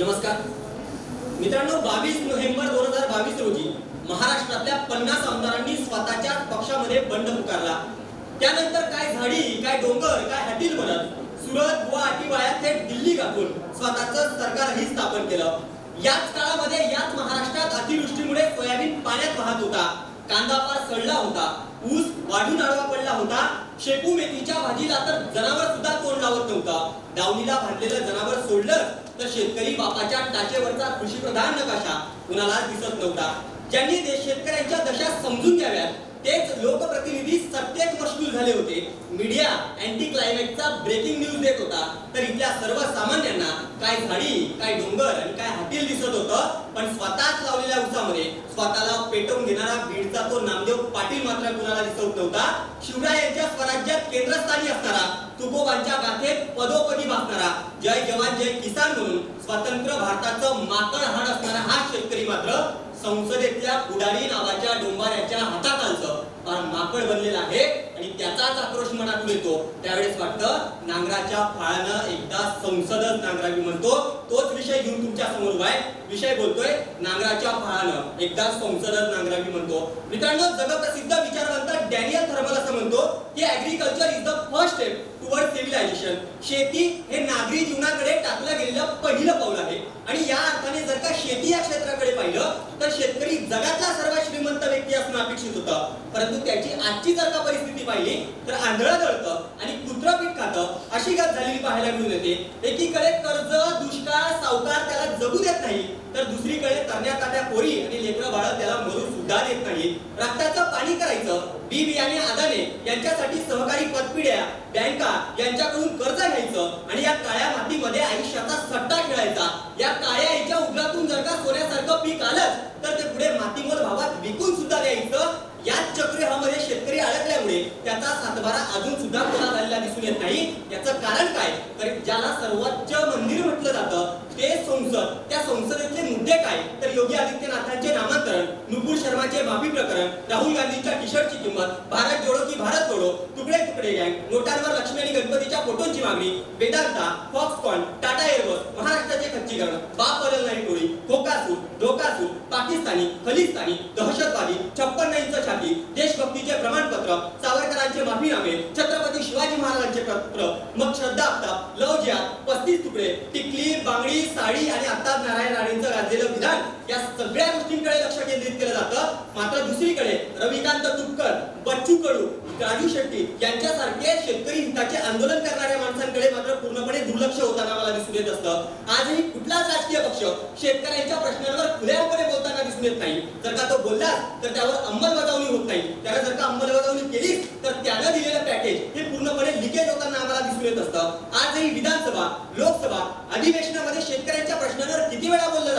नमस्कार. मित्रांनो बावीस नोव्हेंबर दोन हजार बावीस रोजी महाराष्ट्रातल्या पन्नास आमदारांनी स्वतःच्या पक्षामध्ये बंड पुकारला. त्यानंतर काय झाडी काय डोंगर काय हटील म्हणत सुरत गुवाहाटी वाया थेट दिल्ली गाठून स्वतःचं सरकारही स्थापन केलं. याच काळामध्ये याच महाराष्ट्रात अतिवृष्टीमुळे सोयाबीन पाण्यात वाहत होता कांदा फार सडला होता ऊस वाढून आडवा पडला होता शेपू मेथीच्या भाजीला तर जनावर सुद्धा तोंड लावत नव्हता. डावणीला बांधलेलं जनावर सोडलं तर शेतकरी बापाच्या टाचेवरचा कृषी प्रधान नकाशा कुणालाच दिसत नव्हता. ज्यांनी शेतकऱ्यांच्या दशा समजून घ्याव्यात तेच लोकप्रतिनिधी सत्तेत मशगूल झाले होते. मीडिया अँटी क्लायमेटचा ब्रेकिंग न्यूज देत होता. तर इथल्या सर्वसामान्यांना काय झाडी काय डोंगर आणि काय हातील दिसत होतं? पण स्वतःच लावलेल्या उसामध्ये स्वतःला पेटवून घेणारा बीडचा तो नामदेव पाटील मात्र कुणाला दिसत नव्हता? शिवरायांच्या स्वराज्यात केंद्रस्थानी असणारा तुकोबांच्या गाथेत पदोपदी भासणारा जय जवान जय किसान म्हणून स्वतंत्र भारताचं माकड हाड असणारा हा शेतकरी मात्र संसदेतल्या पुढारी नावाच्या डोंबाऱ्याच्या हाताखालचं फार माकड बनलेला आहे आणि त्याचाच आक्रोश मनातून येतो. त्यावेळेस वाटतं नांगराच्या फाळानं एकदा संसदच नांगरावी म्हणतो. तोच विषय घेऊन तुमच्यासमोर उभा आहे. विषय बोलतोय नांगराच्या फाळानं एकदा संसदच नांगरावी म्हणतो. मित्रांनो जगप्रसिद्ध विचारवंत डॅनियल थर्मल असं म्हणतो की agriculture is the first step toward civilization शेती हे नागरी जीवनाकडे टाकलं गेलेलं पहिलं पाऊल आहे. आणि या अर्थाने जर का शेती या क्षेत्राकडे पाहिलं तर शेतकरी जगातला सर्वात श्रीमंत व्यक्ती असणं अपेक्षित होतं. परंतु त्याची आजची जर का परिस्थिती पाहिली तर आंधळं जळतं आणि कुत्र पीठ खातं अशी गत झालेली पाहायला मिळून येते. एकीकडे कर्ज दुष्काळ सावकार त्याला जगू देत नाही तर दुसरीकडे तरण्या ताट्या पोरी आणि लेकरं बाळ त्याला मरू सुद्धा देत नाही रक्ताचं पाणी करायचं बी बियाणे आदाने यांच्यासाठी सहकारी पतपिढ्या बँका यांच्याकडून कर्ज घ्यायचं आणि या काळ्या मातीमध्ये आयुष्याचा सट्टा खेळायचा. या काळ्या आईच्या उगरातून जर का सोन्यासारखं पीक आलंच तर ते पुढे मातीमोल भावात विकून सुद्धा द्यायचं. याच चक्रव्यूहामध्ये शेतकरी अडकल्यामुळे त्याचा सातबारा अजून सुद्धा कोणा झालेला दिसून येत नाही. याचं कारण काय? तर ज्याला सर्वोच्च मंदिर म्हटलं जातं ते संसद त्या संसदेचे मुद्दे काय? तर योगी आदित्यनाथांचे नामांतरण नुपूर शर्माचे माफी प्रकरण राहुल गांधींच्या टी शर्टची किंमत भारत जोडो की भारत तोडो तुकडे तुकडे गँग नोटांवर लक्ष्मी आणि गणपतीच्या फोटोंची मागणी वेदांता फॉक्सकॉन टाटा एअरबस महाराष्ट्राचे खच्चीकरण बाप बदलणारी टोळी खोकासूर धोकासूर पाकिस्तानी खलिस्तानी दहशतवादी छप्पन इंच छाती देशभक्तीचे प्रमाणपत्र सावरकरांचे माफीनामे छत्रपती शिवाजी महाराजांचे पत्र मग श्रद्धा आफताब लव जिहाद पस्तीस तुकडे टिकली बांगडी साडी आणि आता नारायण राणेंचं गाजलेलं विधान या सगळ्या गोष्टींकडे लक्ष केंद्रित केलं जातं. मात्र दुसरीकडे रविकांत तुपकर बच्चू कडू राजू शेट्टी यांच्यासारखे शेतकरी हिताचे आंदोलन करणाऱ्या माणसांकडे मात्र पूर्णपणे दुर्लक्ष होताना मला दिसून येत असतं. आजही कुठलाच राजकीय पक्ष शेतकऱ्यांच्या प्रश्नांवर खुल्यापणे बोलताना दिसून येत नाही. जर का तो बोलला तर त्यावर अंमलबजावणी होत नाही. त्याला जर का अंमलबजावणी केली तर त्यानं दिलेलं पॅकेज हे पूर्णपणे लिकेज होताना आम्हाला दिसून येत असतं. आजही विधानसभा लोकसभा अधिवेशनामध्ये शेतकऱ्यांच्या प्रश्नांवर किती वेळा बोललं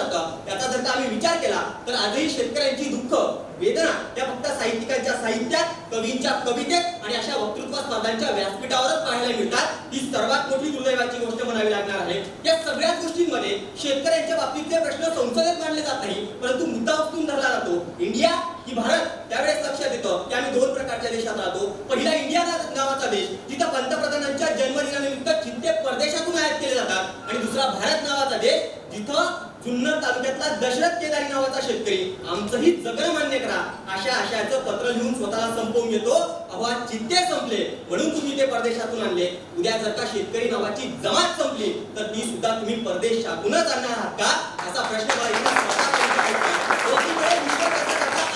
विचार केला तर आजही शेतकऱ्यांची दुःख वेदना त्या फक्त साहित्यिकांच्या साहित्यात कवींच्या कवितेत आणि अशा वक्तृत्व स्पर्धांच्या व्यासपीठावरच पाहायला मिळतात. ही सर्वात मोठी दुर्दैवाची गोष्ट म्हणावी लागणार आहे. या सगळ्याच गोष्टींमध्ये शेतकऱ्यांच्या बाबतीतले प्रश्न संसदेत मांडले जात नाही परंतु मुद्दा उचलून धरला जातो. इंडिया की भारत त्यावेळेस लक्षात येतं की आम्ही दोन प्रकारच्या देशात राहतो. पहिला इंडिया नावाचा देश जिथं पंतप्रधानांच्या जन्मदिनानिमित्त चित्ते परदेशातून आयात केले जातात आणि दुसरा भारत नावाचा देश जिथं जुन्नर तालुक्यातला दशरथ केदारी नावाचा शेतकरी. आमचंही जगणं मान्य करा. अशा आशयाचं पत्र लिहून स्वतःला संपवून घेतो. अहो चित्ते संपले. म्हणून तुम्ही ते परदेशातून आणले. उद्या जर का शेतकरी नावाची जमात संपली तर ती सुद्धा तुम्ही परदेशातूनच आणणार आहात का? असा प्रश्न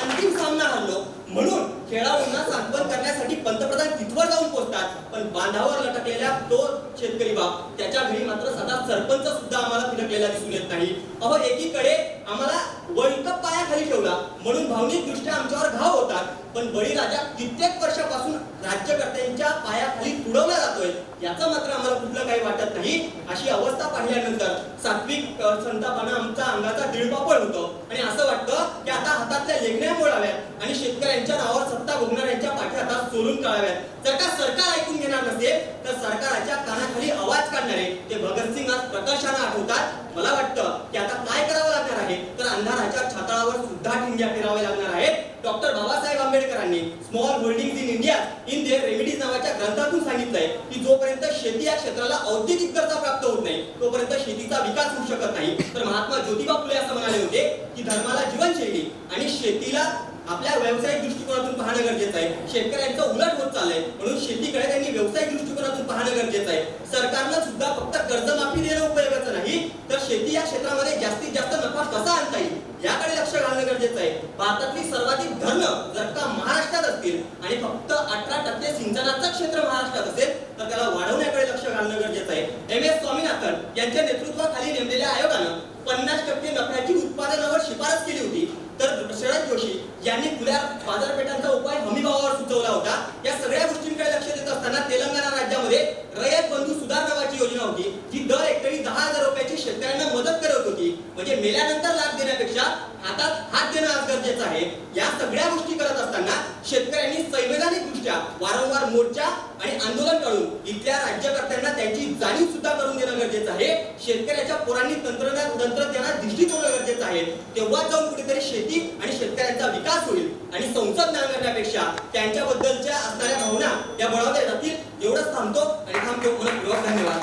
अंतिम सामना हल्लो म्हणून खेळाडूंना सांत्वन करण्यासाठी पंतप्रधान तिथवर जाऊन पोहोचतात पण बांधावर लटकलेल्या तो शेतकरी बाप त्याच्या घरी मात्र सदा सरपंच सुद्धा आम्हाला फिरकलेला दिसून येत नाही. अहो एकीकडे आम्हाला वर्ल्ड कप पायाखाली ठेवला म्हणून भावनिक दृष्ट्या आमच्यावर घाव होतात पण बळीराजा कित्येक वर्षापासून राज्यकर्त्यांच्या पायाखाली तुडवला जातोय याचं मात्र आम्हाला कुठलं काही वाटत नाही अशी अवस्था पाहिल्यानंतर सात्विक संतापानं आमचा अंगाचा दिळपापड होतो. आणि असं वाटतं आता हातातल्या लेखण्या मोडाव्यात आणि शेतकऱ्यांच्या नावावर सत्ता भोगणाऱ्यांच्या पाठी हातात सोडून काढाव्यात. जर का सरकार ऐकून घेणार नसेल तर सरकाराच्या कानाखाली आवाज काढणारे ते भगतसिंग आज प्रकाशानं आठवतात. मला वाटतं की आता काय करावं लागणार आहे? तर अंधाराच्या छाताळावर सुद्धा ठिंग्या फिरावे लागणार आहेत. डॉक्टर बाबासाहेब आंबेडकरांनी small holding in India in their remedies नावाच्या ग्रंथातून सांगितलंय की जोपर्यंत शेती या क्षेत्राला औद्योगिक दर्जा प्राप्त होत नाही तोपर्यंत शेतीचा विकास होऊ शकत नाही. तर महात्मा ज्योतिबा फुले असं म्हणाले होते धर्माला जीवनशैली आणि शेतीला आपल्या व्यावसायिक दृष्टिकोनातून पाहणं गरजेचं आहे. शेतकऱ्यांचं उलट होत चाललंय. म्हणून शेतीकडे त्यांनी व्यावसायिक दृष्टिकोनातून पाहणं गरजेचं आहे. सरकारनं सुद्धा फक्त कर्जमाफी देणं उपयोगाचं नाही तर शेती या क्षेत्रामध्ये जास्तीत जास्त नफा कसा आणता येईल याकडे लक्ष घालणं गरजेचं आहे. भारतातली सर्वाधिक धरणं जर का महाराष्ट्रात असतील आणि फक्त अठरा टक्के सिंचनाचं क्षेत्र महाराष्ट्रात असेल तर त्याला वाढवण्याकडे लक्ष घालणं गरजेचं आहे. एम एस स्वामीनाथन यांच्या नेतृत्वाखाली नेमलेल्या आयोगानं पन्नास टक्के नफ्याची उत्पादनावर शिफारस केली होती तर शरद जोशी यांनी खुल्या बाजारपेठांचा उपाय हमी भावावर सुचवला होता या सगळ्या गोष्टींकडे लक्ष देत असताना तेलंगणा राज्यामध्ये रयत बंधू सुधार नावाची योजना होती जी दर हेक्टरी दहा हजार रुपयाची शेतकऱ्यांना मदत करत होती म्हणजे मेल्यानंतर लाभ देण्यापेक्षा हातात हात देणं आज गरजेचं आहे या सगळ्या गोष्टी करत असताना शेतकऱ्यांनी संवैधानिक दृष्ट्या वारंवार मोर्चा आणि आंदोलन काढून इथल्या राज्यकर्त्यांना त्यांची जाणीव सुद्धा करून देणं गरजेचं आहे. शेतकऱ्याच्या पोरांनी तंत्रज्ञान तंत्रज्ञानात दृष्टी ठेवणं गरजेचं आहे. तेव्हा जाऊन कुठेतरी शेती आणि शेतकऱ्यांचा विकास होईल आणि संसद नांगरण्यापेक्षा त्यांच्याबद्दलच्या असणाऱ्या भावना या बळावल्या जातील एवढंच थांबतो आणि थांबतो. मनपूर्वक धन्यवाद.